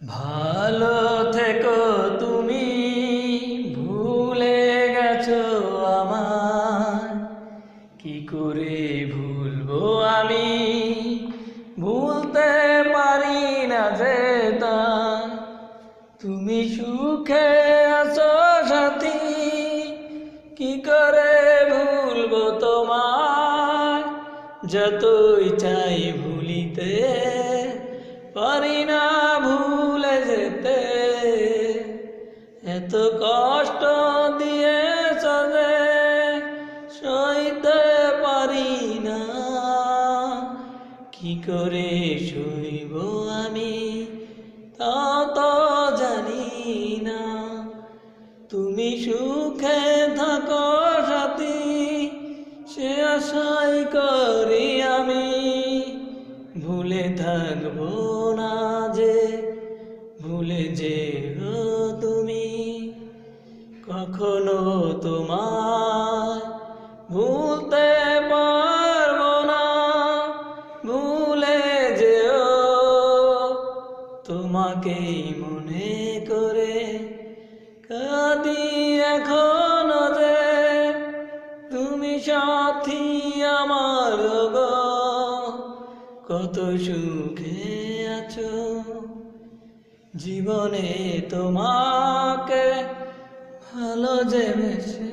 ভালো থেকো তুমি, ভুলে গেছো আমার কি করে ভুলবো আমি? ভুলতে পারি না যে তুমি সুখে আছো সাথী, কি করে ভুলবো তোমার যতই চাই ভুলিতে পারি না এত কষ্ট দিয়ে চলে, সইতে পারি না। কি করে শুইব আমি, তা তো জানি না। তুমি সুখে থাকো সাথী, সে আশাই করি আমি। ভুলে থাকব না যে, ভুলে যে কখনো তোমার ভুলতে পারব না, ভুলে যেও। তোমাকেই মনে করে কাঁদি এখন যে তুমি সাথী আমার গো। কত সুখে আছো, জীবনে তোমাকে ভালো যে বেশি